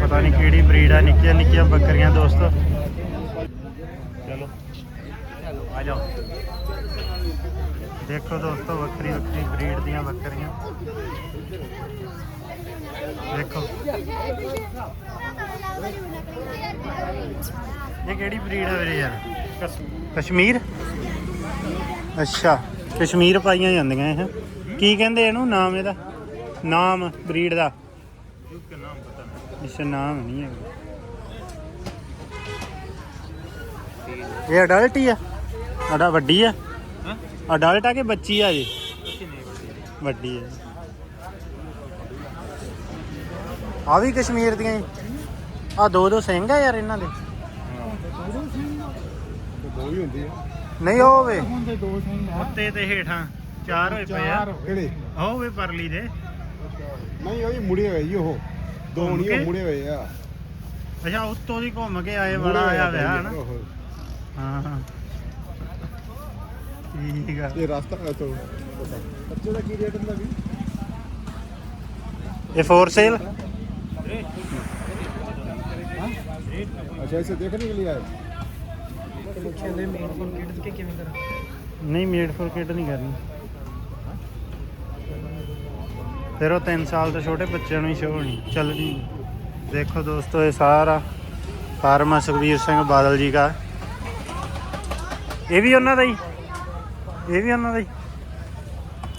ਪਤਾ ਨਹੀਂ ਕਿਹੜੀ ਬਰੀਡ ਆ, ਨਿੱਕੀਆਂ ਨਿੱਕੀਆਂ ਬੱਕਰੀਆਂ ਦੋਸਤੋ। ਚਲੋ। ਆ ਜਾਓ। ਦੇਖੋ ਦੋਸਤੋ ਵੱਖਰੀ ਵੱਖਰੀ ਬਰੀਡ ਦੀਆਂ ਬੱਕਰੀਆਂ। ਦੇਖੋ। ਇਹ ਕਿਹੜੀ ਬਰੀਡ ਹੈ ਵੀਰੇ ਯਾਰ? ਕਸ਼ਮੀਰ? ਅੱਛਾ ਕਸ਼ਮੀਰ ਪਾਈਆਂ ਜਾਂਦੀਆਂ ਇਹ। ਕੀ ਕਹਿੰਦੇ ਇਹਨੂੰ? ਨਾਮ ਇਹਦਾ? ਨਾਮ ਬਰੀਡ ਦਾ? ਇਸ ਨਾਮ ਨਹੀਂ ਹੈਗਾ। ਇਹ ਅਡਲਟ ਹੀ ਆ? ਅਡਾ ਵੱਡੀ ਆ? ਅਡਲਟ ਆ ਕਿ ਬੱਚੀ ਆ ਜੀ ਵੱਡੀ ਆ। ਆ ਵੀ ਕਸ਼ਮੀਰ ਦੀਆਂ ਹੀ। ਆ ਦੋ ਦੋ ਸਿੰਘ ਆ ਯਾਰ ਇਹਨਾਂ ਦੇ। ਦੋ ਹੀ ਹੁੰਦੀ ਆ ਨਹੀਂ ਉਹ ਵੇ। ਹੁੰਦੇ ਦੋ ਸਿੰਘ ਆ ਉੱਤੇ ਤੇ ਹੇਠਾਂ ਚਾਰ ਹੋਏ ਪਏ ਆ। ਕਿਹੜੇ? ਉਹ ਵੇ ਪਰਲੀ ਦੇ। ਨਹੀਂ ਉਹ ਹੀ ਮੁੜੇ ਹੋਏ ਜੀ ਉਹ। ਦੋ ਘੁੰਮ ਨਹੀਂ ਕੇ? ਉਹ ਮੁੜੇ ਹੋਏ ਆ। ਅੱਛਾ ਉੱਤੋਂ ਦੀ ਘੁੰਮ ਕੇ ਆਏ ਹੋਏ ਆਇਆ ਆ ਵਿਆਹ ਬਾਈ ਹਨਾ? ਉਹ। ਹਾਂ ਹਾਂ। ਠੀਕ ਆ। ਇਹ ਰਸਤਾ ਤੋਂ। ਬੱਚੇ ਦਾ ਕੀ ਰੇਟ ਹੁੰਦਾ ਵੀ ਇਹ ਫੋਰ ਸੇਲ अच्छा ऐसे देखने के लिए आए ਨਹੀਂ ਮੇਡ ਫॉर ਕਿਡ ਨਹੀਂ ਕਰਨੀ। ਫਿਰ ਉਹ 3 ਸਾਲ ਤੋਂ ਛੋਟੇ ਬੱਚਿਆਂ ਨੂੰ ਹੀ ਸ਼ੋਅ ਹੋਣੀ ਚੱਲਣੀ। ਨਹੀਂ। ਦੇਖੋ ਦੋਸਤੋ ਇਹ ਸਾਰਾ ਫਾਰਮਾ ਸੁਖਬੀਰ ਸਿੰਘ ਬਾਦਲ ਜੀ ਦਾ। ਇਹ ਵੀ ਉਹਨਾਂ ਦਾ ਹੀ? ਇਹ ਵੀ ਉਹਨਾਂ ਦਾ ਹੀ?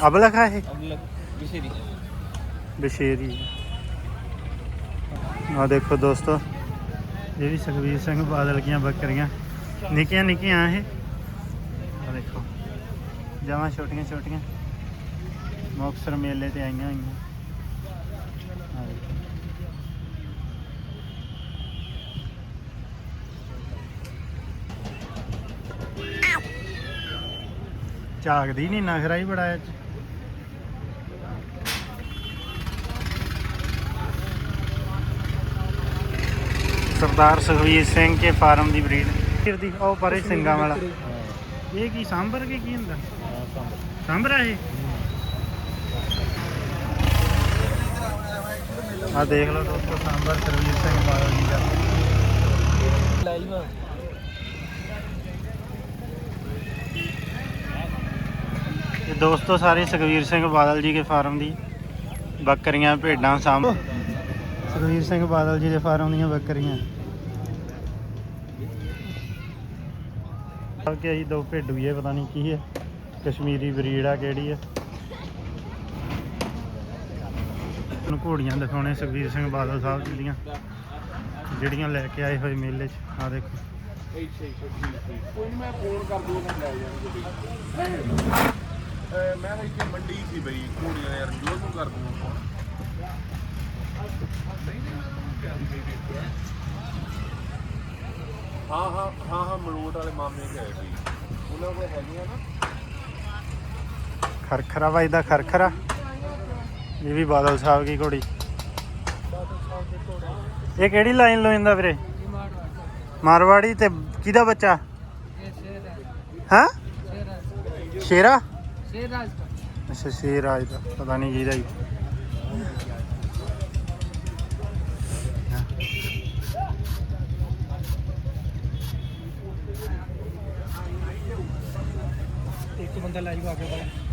ਅਬਲਖ ਹੈ ਇਹ? ਬਸ਼ੇਰੀ। ਬਸ਼ੇਰੀ। ਆ ਦੇਖੋ ਦੋਸਤੋ ਇਹ ਵੀ ਸੁਖਬੀਰ ਸਿੰਘ ਬਾਦਲ ਦੀਆਂ ਬੱਕਰੀਆਂ। ਨਿੱਕੀਆਂ ਨਿੱਕੀਆਂ ਇਹ। ਆ ਦੇਖੋ। ਜਮਾਂ ਛੋਟੀਆਂ ਛੋਟੀਆਂ। ਮੁਕਤਸਰ ਮੇਲੇ ਤੇ ਆਈਆਂ ਹੋਈਆਂ। ਝਾਕਦੀ ਨਹੀਂ ਨਖਰਾ ਹੀ ਬੜਾ ਇਹ ਸਰਦਾਰ ਸੁਖਵੀਰ ਸਿੰਘ ਕੇ ਫਾਰਮ ਦੀ ਬਰੀਡ। ਦੀ ਉਹ ਪਰੇ ਸਿੰਘਾਂ ਵਾਲਾ। ਇਹ ਕੀ ਸਾਂਭਰ ਕੇ ਕੀ ਹੁੰਦਾ? ਸਾਂਭਰਾ ਇਹ? ਆ ਦੇਖ ਲਓ ਦੋਸਤੋ ਸਾਂਭਰ ਸੁਖਵੀਰ ਸਿੰਘ ਬਾਦਲ ਜੀ ਦਾ ਇਹ ਦੋਸਤੋ ਸਾਰੇ ਸੁਖਵੀਰ ਸਿੰਘ ਬਾਦਲ ਜੀ ਕੇ ਫਾਰਮ ਦੀ ਬੱਕਰੀਆਂ ਭੇਡਾਂ ਸਾਂਭ ਸੁਖਵੀਰ ਸਿੰਘ ਬਾਦਲ ਜੀ ਦੇ ਫਾਰਮ ਦੀਆਂ ਬੱਕਰੀਆਂ। ਕਿ ਅਸੀਂ ਦੋ ਭੇਡੂ ਇਹ ਪਤਾ ਨਹੀਂ ਕੀ ਹੈ ਕਸ਼ਮੀਰੀ ਬਰੀਡ ਆ ਕਿਹੜੀ ਹੈ ਹੁਣ ਘੋੜੀਆਂ ਦਿਖਾਉਣੇ ਸੁਖਵੀਰ ਸਿੰਘ ਬਾਦਲ ਸਾਹਿਬ ਜੀ ਦੀਆਂ ਜਿਹੜੀਆਂ ਲੈ ਕੇ ਆਏ ਹੋਏ ਮੇਲੇ 'ਚ। ਆ ਦੇਖੋ। ਕੋਈ ਨਹੀਂ ਮੈਂ ਫੋਨ ਕਰ ਦੂੰਗਾ ਲੈ ਜਾਣਗੇ ਮੈਂ ਇੱਥੇ ਮੰਡੀ ਸੀ ਬਈ ਕੋੜੀਆਂ ਯਾਰ ਜੋ ਨੂੰ ਕਰ ਦੂੰਗਾ ਫੋਨ ਹਾਂ ਹਾਂ ਹਾਂ ਹਾਂ ਮਲੋਟ ਵਾਲੇ ਮਾਮੇ ਗਏ ਸੀ। ਉਹਨਾਂ ਕੋਲ ਹੈਗੀਆਂ ਨਾ? ਖਰਖਰਾ ਬਾਈ ਦਾ ਖਰਖਰਾ। ਇਹ ਵੀ ਬਾਦਲ ਸਾਹਿਬ ਦੀ ਘੋੜੀ। ਇਹ ਕਿਹੜੀ ਲਾਈਨ ਲੋਇੰਦਾ ਵੀਰੇ? ਮਾਰਵਾੜੀ ਤੇ ਕਿਹਦਾ ਬੱਚਾ? ਹਾਂ। ਸ਼ੇਰਾ ਅੱਛਾ ਸ਼ੇਰਾਜ ਦਾ। ਪਤਾ ਨਹੀਂ ਕਿਹਦਾ ਹੀ। ਇੱਕ ਬੰਦਾ ਲਾਈਵ ਆ ਗਿਆ